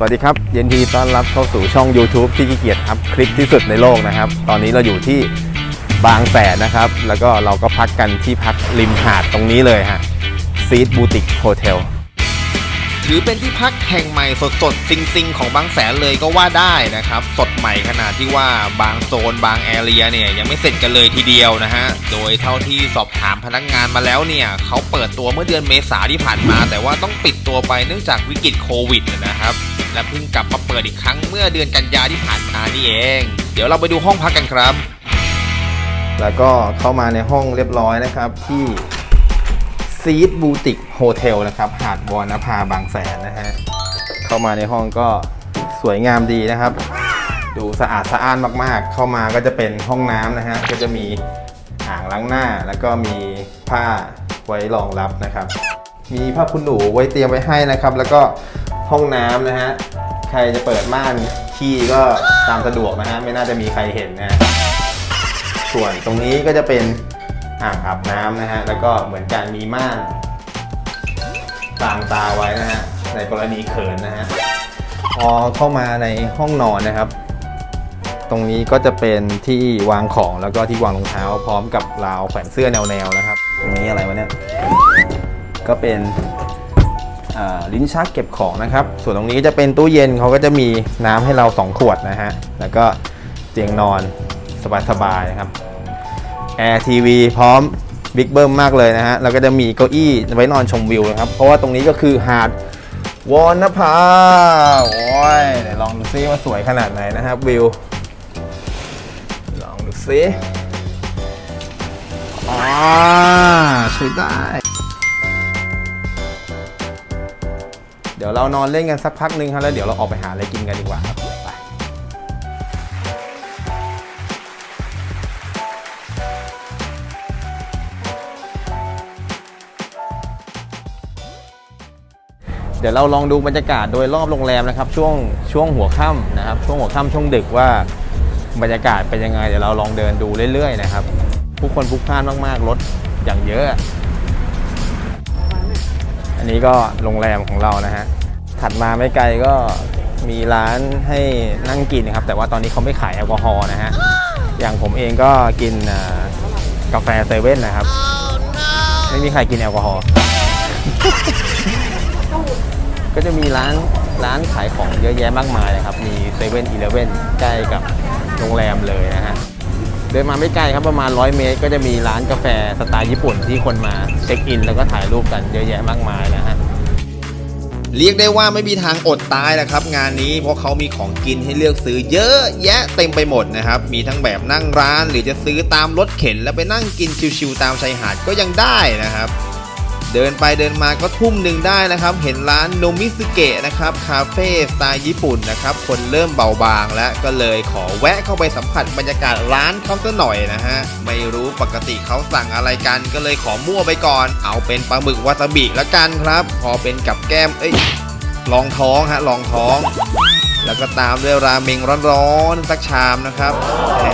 สวัสดีครับยินดีต้อนรับเข้าสู่ช่อง YouTube ที่ขี้เกียจครับคลิปที่สุดในโลกนะครับ ตอนนี้เราอยู่ที่บางแสนนะครับ แล้วก็เราก็พักกันที่พักริมหาดตรงนี้เลยฮะซีดบูติกโฮเทลถือเป็นที่พักแห่งใหม่สดๆซิงๆของบางแสนเลยก็ว่าได้นะครับ สดใหม่ขนาดที่ว่าบางโซนบางแอเรียเนี่ยยังไม่เสร็จกันเลยทีเดียวนะฮะ โดยเท่าที่สอบถามพนักงานมาแล้วเนี่ยเขาเปิดตัวเมื่อเดือนเมษาที่ผ่านมา แต่ว่าต้องปิดตัวไปเนื่องจากวิกฤตโควิดนะครับ และเพิ่งกลับมาเปิดอีกครั้งเมื่อเดือนกันยาที่ผ่านมานี่เอง เดี๋ยวเราไปดูห้องพักกันครับ แล้วก็เข้ามาในห้องเรียบร้อยนะครับที่ซีดบูติกโฮเทลนะครับหาดวอนภาบางแสนนะฮะเข้ามาในห้องก็สวยงามดีนะครับ ดูสะอาดสะอ้านมากๆ เข้ามาก็จะเป็นห้องน้ำนะฮะก็จะมีอ่างล้างหน้าแล้วก็มีผ้าไว้รองรับนะครับ มีผ้าคุณหนูไว้เตรียมไว้ให้นะครับ แล้วก็ ห้องน้ำนะฮะ ใครจะเปิดม่านขี้ก็ตามสะดวกนะฮะ ไม่น่าจะมีใครเห็นนะฮะส่วนตรงนี้ก็จะเป็นอ่างอาบน้ำนะฮะ แล้วก็เหมือนกันมีม่านบางตาไว้นะฮะ ในกรณีเขินนะฮะ พอเข้ามาในห้องนอนนะครับ ตรงนี้ก็จะเป็นที่วางของแล้วก็ที่วางรองเท้า พร้อมกับราวแขวนเสื้อแนวๆนะครับตรงนี้อะไรวะเนี่ย ก็เป็น ลิ้นชักเก็บของนะครับ ส่วนตรงนี้จะเป็นตู้เย็นเขาก็จะมีน้ำให้เรา 2 ขวดนะฮะ แล้วก็เตียงนอนสบายๆนะครับแอร์ทีวีพร้อมบิ๊กเบิ้มมากเลยนะฮะ แล้วก็จะมีเก้าอี้ไว้นอนชมวิวนะครับ เพราะว่าตรงนี้ก็คือหาดวอนนภาโอ้ยเดี๋ยวลองดูซิว่าสวยขนาดไหนนะครับวิว ลองดูซิอ่าใช้ได้ เดี๋ยวเรานอนเล่นกันสักพักหนึงครับแล้วเดี๋ยวเราออกไปหาอะไรกินกันดีกว่าครับไปเดี๋ยวเราลองดูบรรยากาศโดยรอบโรงแรมนะครับช่วงช่วงหัวค่ำนะครับ ช่วงหัวค่ำช่วงดึกว่าบรรยากาศเป็นยังไงเดี๋ยวเราลองเดินดูเรื่อยๆนะครับผู้คนพลุกพล่านมากๆรถอย่างเยอะ อันนี้ก็โรงแรมของเรานะฮะ ถัดมาไม่ไกลก็มีร้านให้นั่งกินนะครับ แต่ว่าตอนนี้เขาไม่ขายแอลกอฮอล์นะฮะ อย่างผมเองก็กินอ่ากาแฟเซเว่นนะครับ ไม่มีใครกินแอลกอฮอล์ ก็จะมีร้านร้านขายของเยอะแยะมากมายนะครับ มีเซเว่นอีเลฟเว่นใกล้กับโรงแรมเลยนะฮะ เดินมาไม่ไกลครับประมาณ 100 เมตร ก็จะมีร้านกาแฟสไตล์ญี่ปุ่นที่คนมาเช็คอิน แล้วก็ถ่ายรูปกันเยอะแยะมากมายนะฮะเรียกได้ว่าไม่มีทางอดตายนะครับ งานนี้เพราะเขามีของกินให้เลือกซื้อเยอะแยะเต็มไปหมดนะครับ มีทั้งแบบนั่งร้านหรือจะซื้อตามรถเข็น แล้วไปนั่งกินชิวๆตามชายหาดก็ยังได้นะครับ เดินไปเดินมาก็ทุ่มหนึ่งได้นะครับ เห็นร้านโนมิสเกะนะครับคาเฟ่สไตล์ญี่ปุ่นนะครับ คนเริ่มเบาบางแล้วก็เลยขอแวะเข้าไปสัมผัสบรรยากาศร้านเขาสักหน่อยนะฮะ ไม่รู้ปกติเขาสั่งอะไรกันก็เลยขอมั่วไปก่อน เอาเป็นปลาหมึกวาซาบิละกันครับ พอเป็นกับแก้มเอ้ยลองท้องฮะลองท้อง แล้วก็ตามด้วยราเมงร้อนๆสักชามนะครับแหม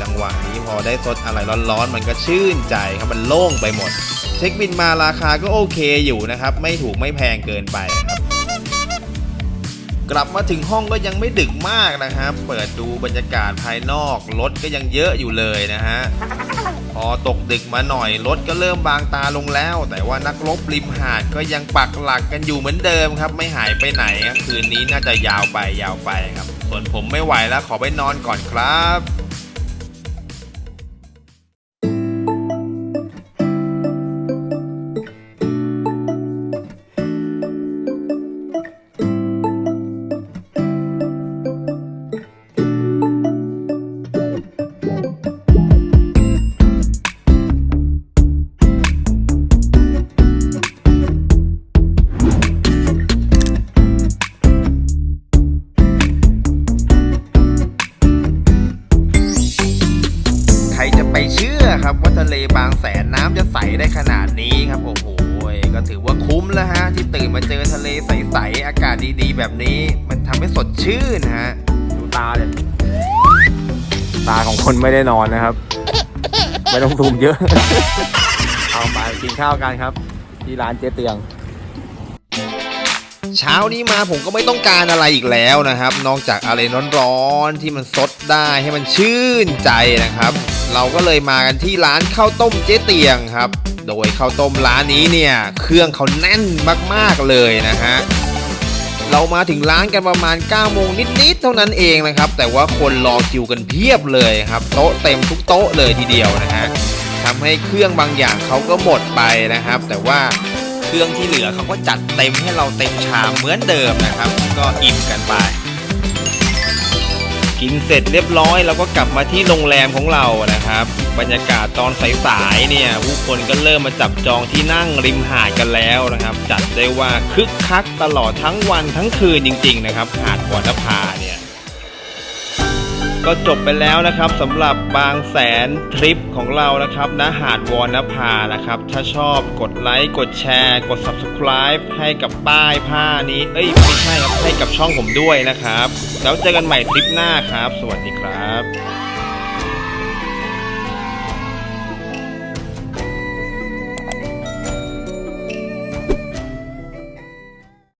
จังหวะนี้พอได้สดอะไรร้อนๆ มันก็ชื่นใจครับมันโล่งไปหมด เช็คบินมาราคาก็โอเคอยู่นะครับ ไม่ถูกไม่แพงเกินไปครับกลับมาถึงห้องก็ยังไม่ดึกมากนะครับ เปิดดูบรรยากาศภายนอก รถก็ยังเยอะอยู่เลยนะฮะ พอตกดึกมาหน่อย รถก็เริ่มบางตาลงแล้ว แต่ว่านักรบริมหาดก็ยังปักหลักกันอยู่เหมือนเดิมครับ ไม่หายไปไหนคืนนี้น่าจะยาวไปยาวไปครับ ส่วนผมไม่ไหวแล้วขอไปนอนก่อนครับ ก็ถือว่าคุ้มแล้วฮะ ที่ตื่นมาเจอทะเลใสๆ อากาศดีๆ แบบนี้ มันทำให้สดชื่นฮะ ดูตาเลย ตาของคนไม่ได้นอนนะครับ ไม่ต้องซูมเยอะ เอาไปกินข้าวกันครับ ที่ร้านเจ๊เตียง เช้านี้มาผมก็ไม่ต้องการอะไรอีกแล้วนะครับ นอกจากอะไรร้อนๆที่มันสดได้ให้มันชื่นใจนะครับ เราก็เลยมากันที่ร้านข้าวต้มเจ๊เตียงครับ โดยข้าวต้มร้านนี้เนี่ย เครื่องเขาแน่นมากๆเลยนะฮะเรามาถึงร้านกันประมาณ9โมงนิดๆเท่านั้นเองนะครับ แต่ว่าคนรอคิวกันเพียบเลยครับ โต๊ะเต็มทุกโต๊ะเลยทีเดียวนะฮะทำให้เครื่องบางอย่างเขาก็หมดไปนะครับ แต่ว่า เครื่องที่เหลือเขาก็จัดเต็มให้เราเต็มชามเหมือนเดิมนะครับ ก็อิ่มกันไปกินเสร็จเรียบร้อยเราก็กลับมาที่โรงแรมของเรานะครับ บรรยากาศตอนสายๆเนี่ยผู้คนก็เริ่มมาจับจองที่นั่งริมหาดกันแล้วนะครับ จัดได้ว่าคึกคักตลอดทั้งวันทั้งคืนจริง ๆ นะครับ หาดวรรณภาเนี่ย ก็จบไปแล้วนะครับสำหรับบางแสนทริปของเรานะครับณหาดวอนภานะครับ ถ้าชอบกดไลค์กดแชร์ กด subscribe ให้กับป้ายผ้านี้ เอ้ยไม่ใช่ครับให้กับช่องผมด้วยนะครับ แล้วเจอกันใหม่ทริปหน้าครับ สวัสดีครับ